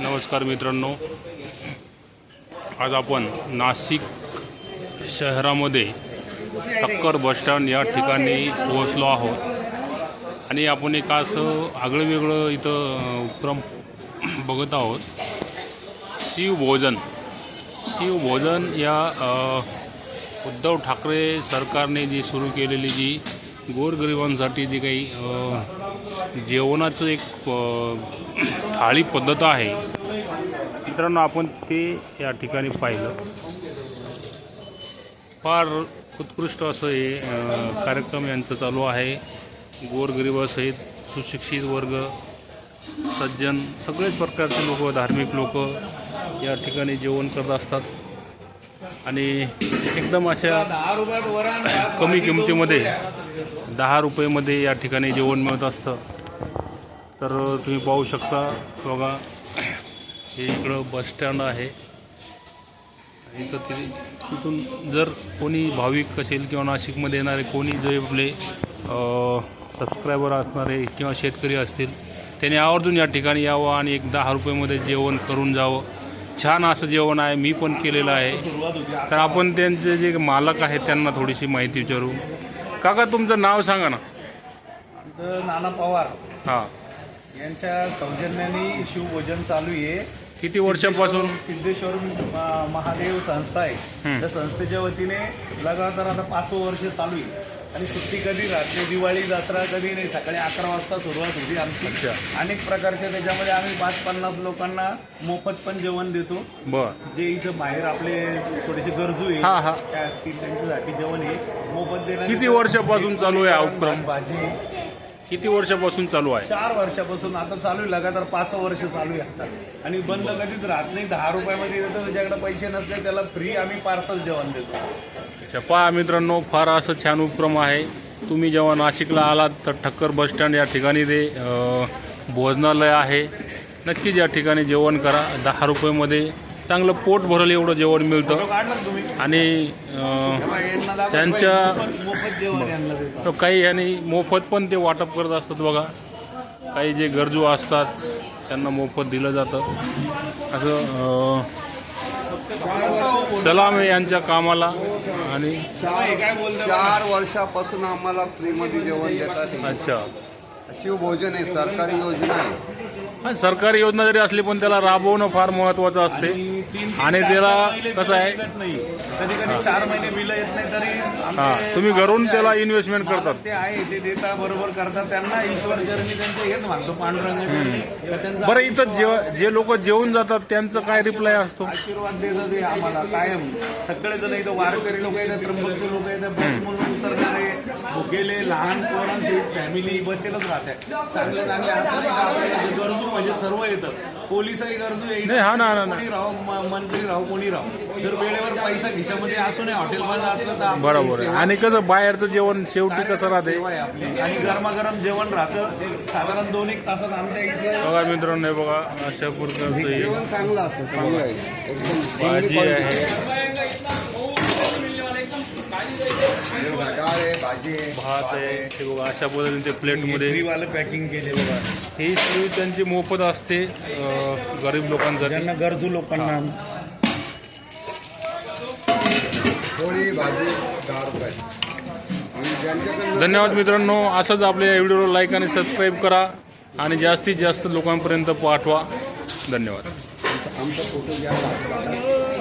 नमस्कार मित्रांनो. आज आपण नाशिक शहरामध्ये टक्कर बस स्टँड या ठिकाणी पोहोचलो आहोत. आणि आपण एक असं आगळं वेगळं इथं उपक्रम बघत आहोत. शिवभोजन. शिवभोजन या उद्धव ठाकरे सरकारने जी सुरू केलेली जी गोरगरिबांसाठी जी काही जेवणाचं एक थाळी पद्धत आहे. मित्रांनो आपण ते या ठिकाणी पाहिलं. फार उत्कृष्ट असं हे कार्यक्रम यांचं चालू आहे. गोरगरिबासहित सुशिक्षित वर्ग सज्जन सगळेच प्रकारचे लोक धार्मिक लोक या ठिकाणी जेवण करत असतात. आणि एकदम अशा कमी किमतीमध्ये दहा रुपयेमध्ये या ठिकाणी जेवण मिळत असतं. तर तुम्ही पाहू शकता बघा हे इकडं बसस्टँड आहे. इथं तिथे तिथून जर कोणी भाविक असेल किंवा नाशिकमध्ये येणारे कोणी जे आपले सबस्क्रायबर असणारे किंवा शेतकरी असतील त्यांनी आवर्जून या ठिकाणी यावं आणि एक दहा रुपयेमध्ये जेवण करून जावं. छान असं जेवण आहे मी पण केलेलं आहे. तर आपण त्यांचे जे मालक आहेत त्यांना थोडीशी माहिती विचारू. काका तुमचं नाव सांगा ना. नाना पवार. हां. यांच्या सौजन्याने शिवभोजन चालू आहे. किती वर्षापासून सिद्धेश्वर म- महादेव संस्था आहे हं. त्या संस्थेच्या वतीने लगातार आता पाचवं वर्ष चालू आहे आणि सुट्टी कधी रात्री दिवाळी दसरा कधी नाही सकाळी अकरा वाजता सुरुवात होती आमची. अनेक प्रकारचे त्याच्यामध्ये आम्ही पाच पन्नास लोकांना मोफत पण जेवण देतो बर जे इथं बाहेर आपले थोडेसे गरजू आहे हा, हा. काय असतील त्यांच्यासाठी जेवण आहे मोफत देण्यात किती. वर्षापासून चालू आहे हा उपक्रम? भाजी किती वर्षापासून चालू आहे? चार वर्षापासून. आता चालू आहे लगातार पाच वर्ष चालू आहे आता. आणि बंद कधीच राहत नाही. दहा रुपयामध्ये देतो त्याच्याकडे पैसे नसले त्याला फ्री आम्ही पार्सल जेवण देतो. अच्छा, पहा मित्रांनो फार असं छान उपक्रम आहे. तुम्ही जेव्हा नाशिकला आलात तर ठक्कर बसस्टँड या ठिकाणी ते अ, भोजनालय आहे. नक्कीच या ठिकाणी जेवण करा. दहा रुपयेमध्ये चांगलं पोट भरल एवढं जेवण मिळतं. आणि त्यांच्या- काही यांनी मोफत पण ते वाटप करत असतात बघा. काही जे गरजू असतात त्यांना मोफत दिलं जातं. असं सलाम आहे यांच्या कामाला. आणि चार वर्षापासून आम्हाला फ्रीमध्ये जेवण देतात अच्छा. शिवभोजन आहे सरकारी योजना आहे. आणि सरकारी योजना जरी असली पण त्याला राबवणं फार महत्वाचं असते. आणि त्याला कसं आहे? नाही. कधी कधी चार महिने बिल येत नाही तरी आमचे- हा तुम्ही घरून त्याला इन्व्हेस्टमेंट करतात. ते आहे ते देता बरोबर करतात त्यांना ईश्वर चरणी त्यांचं हेच मागतो पांडुरंग त्यांचा बरं इथं जे जे लोक जेवून जातात त्यांचं काय रिप्लाय असतो? आशीर्वाद देतात ते आम्हाला. कायम. सगळे जण इथं वारकरी लोक येतात त्र्यंबकचे लोक येतात बस म्हणून उतरणारे गेले लहान पोरांसहित फॅमिली बसेलच राहतात चांगले चांगले असं नाही का आपल्याला जे गरजू म्हणजे सर्व येतं. पोलिसही गरजू आहे. नाही, हा ना, ना. कोणी राहो म- मंत्री राहो कोणी राहो. जर वेळेवर पैसा खिशामध्ये असू नये हॉटेल बंद असलं तर बरोबर आहे. सेवा- आणि कसं बाहेरचं जेवण शेवटी कसं राहते? सेवा आहे आपली. आणि गरमागरम जेवण राहतं. साधारण दोन एक तासात आमच्या इथे बघा मित्रांनो हे बघा अशा प्रकारचं हे जेवण चांगलं असतं चांगलं आहे. एकदम भाजी आहे डाळ आहे. भाजी आहे. भात आहे हे बघा अशा पद्धतीने प्लेटमध्ये वाले पॅकिंग केले बघा. ही सोय त्यांची मोफत असते गरीब लोकांसाठी. ज्यांना गरजू लोकांना पोळी भाजी दहा रुपये. आणि ज्यांच्याकडे धन्यवाद मित्रांनो असंच आपल्या या व्हिडिओला लाईक आणि सबस्क्राईब करा आणि जास्तीत जास्त लोकांपर्यंत पाठवा. धन्यवाद. आमचा फोटो घ्या.